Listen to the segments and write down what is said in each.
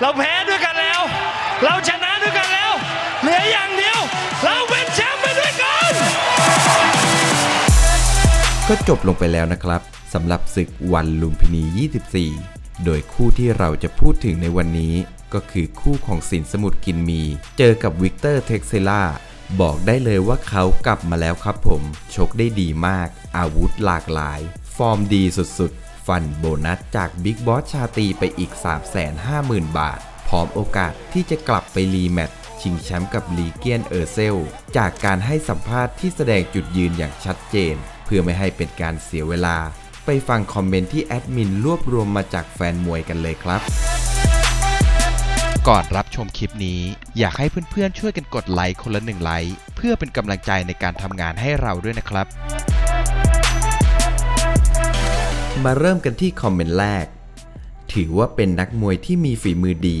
เราแพ้ด้วยกันแล้ว เราชนะด้วยกันแล้ว เหลืออย่างเดียว เราเป็นแชมป์ไปด้วยกัน ก็จบลงไปแล้วนะครับสำหรับศึกวันลุมพินี 24 โดยคู่ที่เราจะพูดถึงในวันนี้ ก็คือคู่ของสินสมุทรกินมี เจอกับวิกเตอร์เท็กเซล่าบอกได้เลยว่าเขากลับมาแล้วครับผม ชกได้ดีมาก อาวุธหลากหลาย ฟอร์มดีสุดๆ ฟันโบนัสจากบิ๊กบอสชาตีไปอีก 350,000 บาท พร้อมโอกาสที่จะกลับไปรีแมตช์ชิงแชมป์กับลีเกียนเออร์เซล จากการให้สัมภาษณ์ที่แสดงจุดยืนอย่างชัดเจน เพื่อไม่ให้เป็นการเสียเวลา ไปฟังคอมเมนต์ที่แอดมินรวบรวมมาจากแฟนมวยกันเลยครับก่อนรับชมคลิปนี้ อยากให้เพื่อนๆช่วยกันกดไลค์คนละหนึ่งไลค์เพื่อเป็นกำลังใจในการทำงานให้เราด้วยนะครับ มาเริ่มกันที่คอมเมนต์แรก ถือว่าเป็นนักมวยที่มีฝีมือดี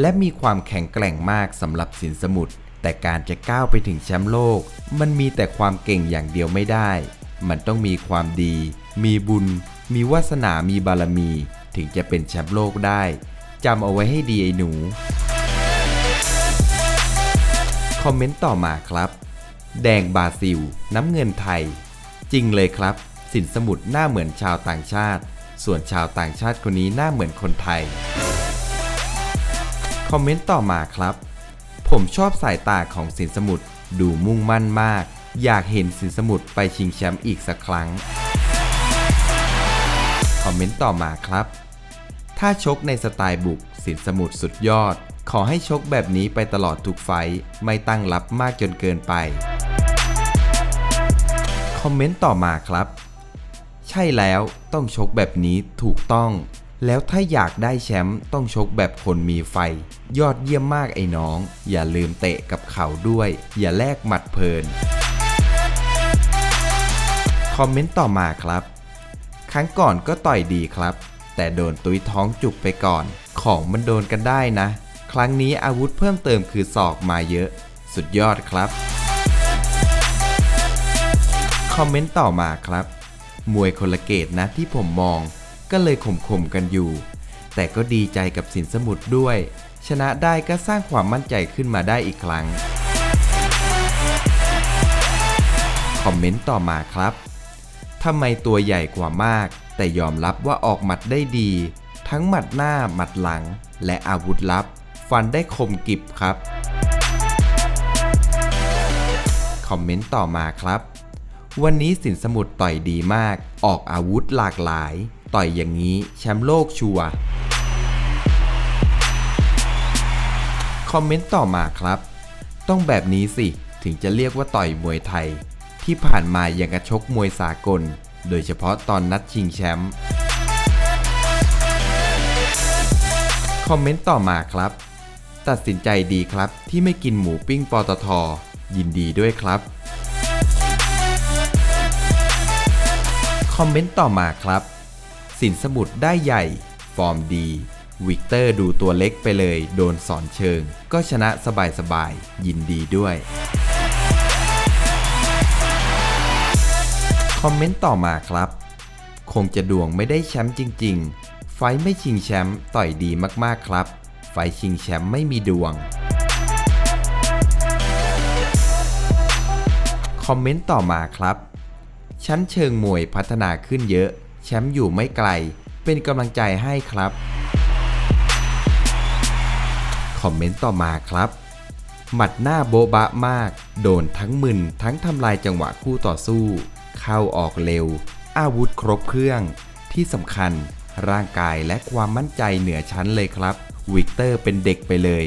และมีความแข็งแกร่งมากสำหรับสินสมุทรแต่การจะก้าวไปถึงแชมป์โลก มันมีแต่ความเก่งอย่างเดียวไม่ได้ มันต้องมีความดี มีบุญ มีวาสนา มีบารมี ถึงจะเป็นแชมป์โลกได้จำเอาไว้ให้ดีไอ้หนู คอมเมนต์ต่อมาครับ แดงบราซิล น้ำเงินไทย จริงเลยครับ สินสมุทรหน้าเหมือนชาวต่างชาติ ส่วนชาวต่างชาติคนนี้หน้าเหมือนคนไทย คอมเมนต์ต่อมาครับ ผมชอบสายตาของสินสมุทรดูมุ่งมั่นมาก อยากเห็นสินสมุทรไปชิงแชมป์อีกสักครั้ง คอมเมนต์ต่อมาครับ ถ้าชกในสไตล์บุกสินสมุทรสุดยอด ขอให้ชกแบบนี้ไปตลอดทุกไฟไม่ตั้งรับมากจนเกินไป คอมเมนต์ต่อมาครับ ใช่แล้วต้องชกแบบนี้ถูกต้อง แล้วถ้าอยากได้แชมป์ต้องชกแบบคนมีไฟ ยอดเยี่ยมมากไอ้น้อง อย่าลืมเตะกับเขาด้วย อย่าแลกหมัดเพลิน คอมเมนต์ต่อมาครับ ครั้งก่อนก็ต่อยดีครับ แต่โดนตุยท้องจุกไปก่อน ของมันโดนกันได้นะ ครั้งนี้อาวุธเพิ่มเติมคือศอกมาเยอะ สุดยอดครับ คอมเมนต์ต่อมาครับ มวยคนละเกตนะที่ผมมอง ก็เลยข่มๆกันอยู่ แต่ก็ดีใจกับสินสมุทรด้วย ชนะได้ก็สร้างความมั่นใจขึ้นมาได้อีกครั้ง คอมเมนต์ต่อมาครับทำไมตัวใหญ่กว่ามาก แต่ยอมรับว่าออกหมัดได้ดี ทั้งหมัดหน้าหมัดหลัง และอาวุธลับ ฟันได้คมกิบครับ คอมเมนต์ต่อมาครับ วันนี้สินสมุทรต่อยดีมาก ออกอาวุธหลากหลาย ต่อยอย่างนี้แชมป์โลกชัวคอมเมนต์ต่อมาครับ ต้องแบบนี้สิ ถึงจะเรียกว่าต่อยมวยไทย ที่ผ่านมายังกระชกมวยสากล โดยเฉพาะตอนนัดชิงแชมป์คอมเมนต์ต่อมาครับ ตัดสินใจดีครับที่ไม่กินหมูปิ้งปตท ยินดีด้วยครับ คอมเมนต์ต่อมาครับ สินสมุทรได้ใหญ่ ฟอร์มดี วิกเตอร์ดูตัวเล็กไปเลย โดนสอนเชิง ก็ชนะสบายๆ ยินดีด้วย คอมเมนต์ต่อมาครับ คงจะดวงไม่ได้แชมป์จริง ๆ ไฟไม่ชิงแชมป์ต่อยดีมากๆครับ ไฟชิงแชมป์ไม่มีดวง คอมเมนต์ต่อมาครับ ชั้นเชิงมวยพัฒนาขึ้นเยอะ แชมป์อยู่ไม่ไกล เป็นกำลังใจให้ครับ คอมเมนต์ต่อมาครับ หมัดหน้าโบ๊บะมาก โดนทั้งมึน ทั้งทำลายจังหวะคู่ต่อสู้ เข้าออกเร็ว อาวุธครบเครื่อง ที่สำคัญ ร่างกายและความมั่นใจเหนือชั้นเลยครับ วิกเตอร์เป็นเด็กไปเลย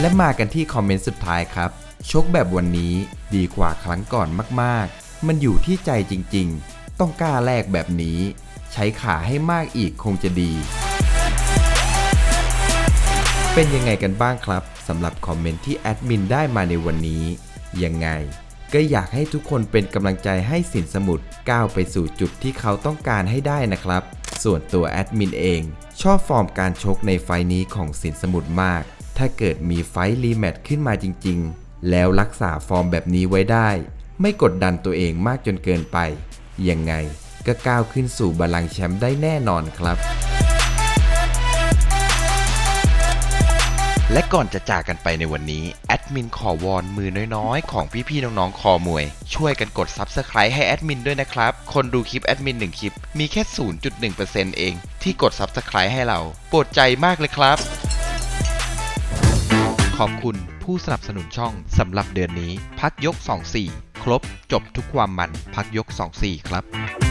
และมากันที่คอมเมนต์สุดท้ายครับ ชกแบบวันนี้ดีกว่าครั้งก่อนมากๆ มันอยู่ที่ใจจริงๆ ต้องกล้าแลกแบบนี้ ใช้ขาให้มากอีกคงจะดี เป็นยังไงกันบ้างครับสำหรับคอมเมนต์ที่แอดมินได้มาในวันนี้ ยังไง ก็อยากให้ทุกคนเป็นกำลังใจให้สินสมุทรก้าวไปสู่จุดที่เขาต้องการให้ได้นะครับ ส่วนตัวแอดมินเอง ชอบฟอร์มการชกในไฟนี้ของสินสมุทรมาก ถ้าเกิดมีไฟล์รีแมตช์ขึ้นมาจริง ๆ แล้วรักษาฟอร์มแบบนี้ไว้ได้ ไม่กดดันตัวเองมากจนเกินไป ยังไงก็ก้าวขึ้นสู่บาลังแชมป์ได้แน่นอนครับ และก่อนจะจากกันไปในวันนี้ แอดมินขอวอนมือน้อยๆ ของพี่ๆน้องๆ คอมวย ช่วยกันกด Subscribe ให้แอดมินด้วยนะครับ คนดูคลิปแอดมิน1คลิป มีแค่ 0.1%เอง ที่กด Subscribe ให้เรา โปรดใจมากเลยครับ ขอบคุณ ผู้สนับสนุนช่องสำหรับเดือนนี้ พักยก 24 ครบจบทุกความมันพักยก 24 ครับ